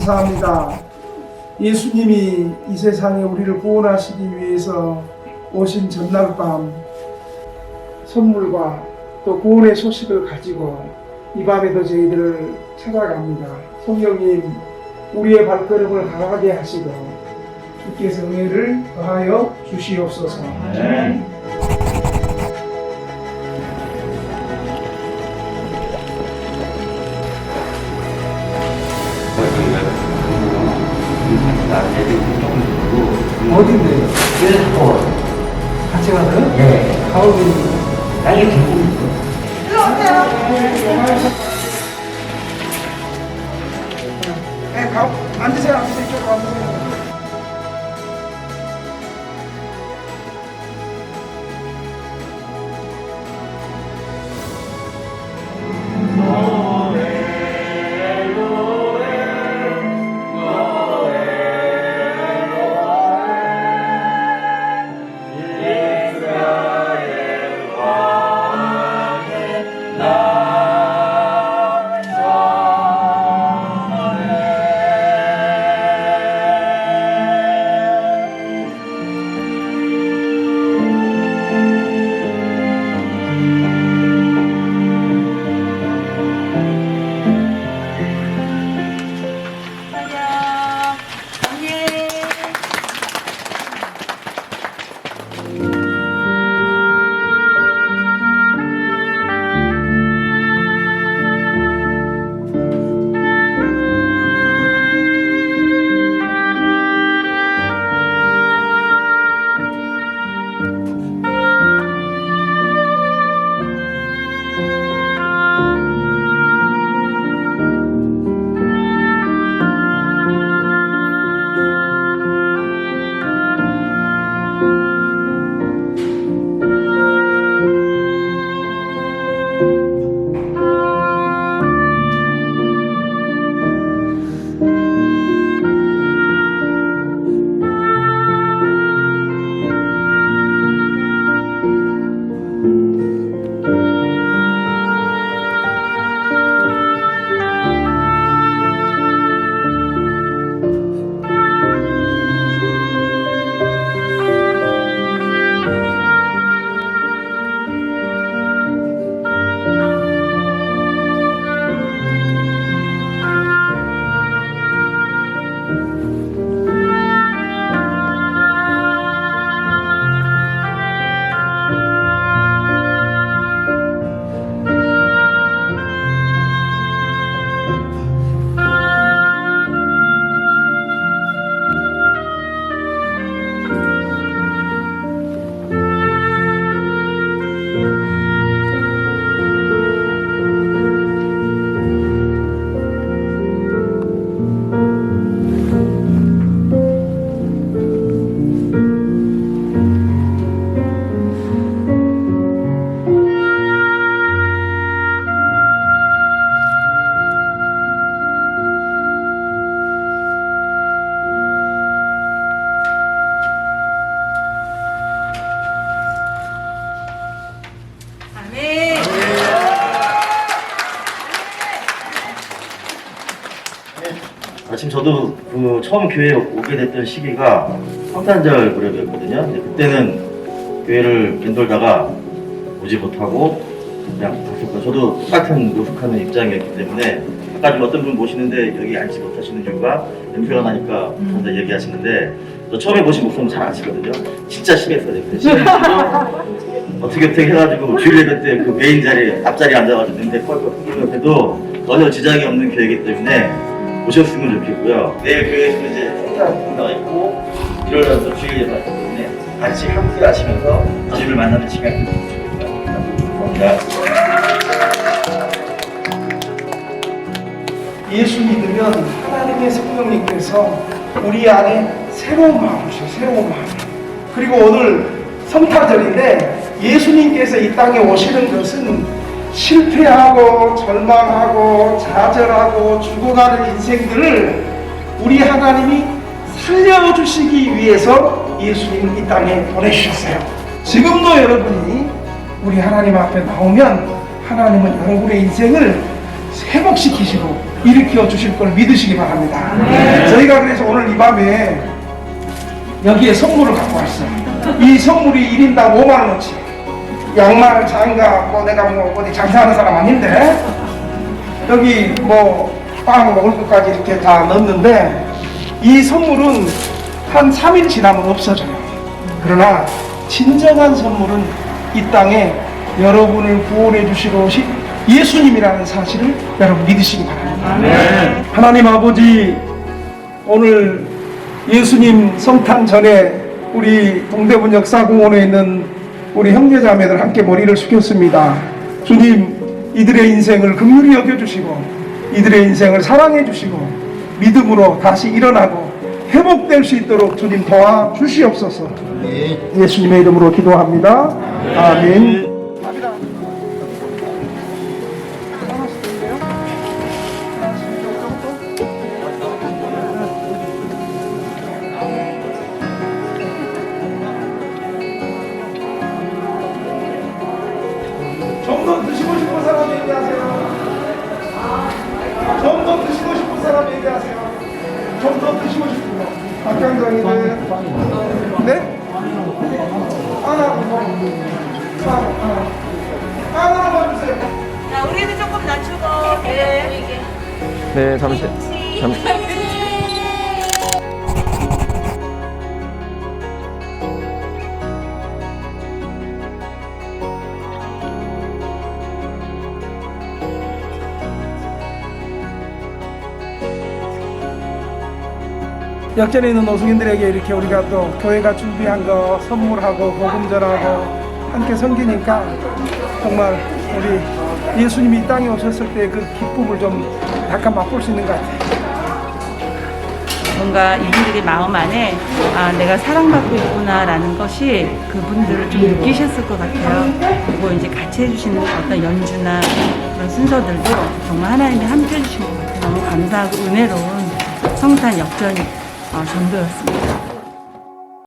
감사합니다. 예수님이 이 세상에 우리를 구원하시기 위해서 오신 전날 밤 선물과 또 구원의 소식을 가지고 이 밤에도 저희들을 찾아갑니다. 성령님, 우리의 발걸음을 강하게 하시고 주께서 은혜를 더하여 주시옵소서. 어딘데요? 같이 가서요? 네. 가오리. 나이 좀 네, 가, 앉으세요, 앉으세요, 이쪽으로 앉으세요. 마침 저도 그 처음 교회에 오게 됐던 시기가 성탄절 무렵이었거든요. 그때는 교회를 맴돌다가 오지 못하고 그냥 갔었고 저도 똑같은 노숙하는 입장이었기 때문에 아까 좀 어떤 분 모시는데 여기 앉지 못하시는 이유가 냄새가 나니까 혼자 얘기하시는데 저 처음에 보신 목소리 잘 아시거든요. 진짜 심했어요. 어떻게 어떻게 해가지고 주일 예배 때그 메인 자리에 앞자리에 앉아가지고 냄새 펄펄 풍기면서도 전혀 지장이 없는 교회이기 때문에 오셨으면 좋겠고요. 내일 교회에서 이제 성탄 나가 있고 일요일날 또 주일 예배 하기 때문에 같이 함께 하시면서 주님을 만나는 시간이 좋겠습니다. 감사합니다. 예수 믿으면 하나님의 성령님께서 우리 안에 새로운 마음을 주셔요. 새로운 마음. 그리고 오늘 성탄절인데 예수님께서 이 땅에 오시는 것은 실패하고 절망하고 좌절하고 죽어가는 인생들을 우리 하나님이 살려주시기 위해서 예수님을 이 땅에 보내주셨어요. 지금도 여러분이 우리 하나님 앞에 나오면 하나님은 여러분의 인생을 회복시키시고 일으켜 주실 걸 믿으시기 바랍니다. 저희가 그래서 오늘 이 밤에 여기에 선물을 갖고 왔어요. 이 선물이 1인당 5만 원어치. 양말, 장갑, 뭐 내가 뭐 어디 장사하는 사람 아닌데 여기 뭐 빵 먹을 것까지 이렇게 다 넣었는데 이 선물은 한 3일 지나면 없어져요. 그러나 진정한 선물은 이 땅에 여러분을 구원해 주시러 오신 예수님이라는 사실을 여러분 믿으시기 바랍니다. 하나님 아버지 오늘 예수님 성탄 전에 우리 동대문 역사공원에 있는 우리 형제자매들 함께 머리를 숙였습니다. 주님 이들의 인생을 긍휼히 여겨주시고 이들의 인생을 사랑해 주시고 믿음으로 다시 일어나고 회복될 수 있도록 주님 도와주시옵소서. 예수님의 이름으로 기도합니다. 아멘. 사람 얘기하세요. 좀더 드시고 싶은 거. 박강정이들. 네? 하나, 하나, 하나만 주세요. 자, 우리는 조금 낮추고. 네. 네, 잠시, 잠시. 역전에 있는 노숙인들에게 이렇게 우리가 또 교회가 준비한 거 선물하고 복음 전하고 함께 섬기니까 정말 우리 예수님이 이 땅에 오셨을 때 그 기쁨을 좀 약간 맛볼 수 있는 것 같아요. 뭔가 이분들의 마음 안에 아, 내가 사랑받고 있구나라는 것이 그분들을 좀 느끼셨을 것 같아요. 그리고 이제 같이 해주시는 어떤 연주나 그런 순서들도 정말 하나님이 함께 해주신 것 같아요. 너무 감사하고 은혜로운 성탄 역전 어, 전도였습니다.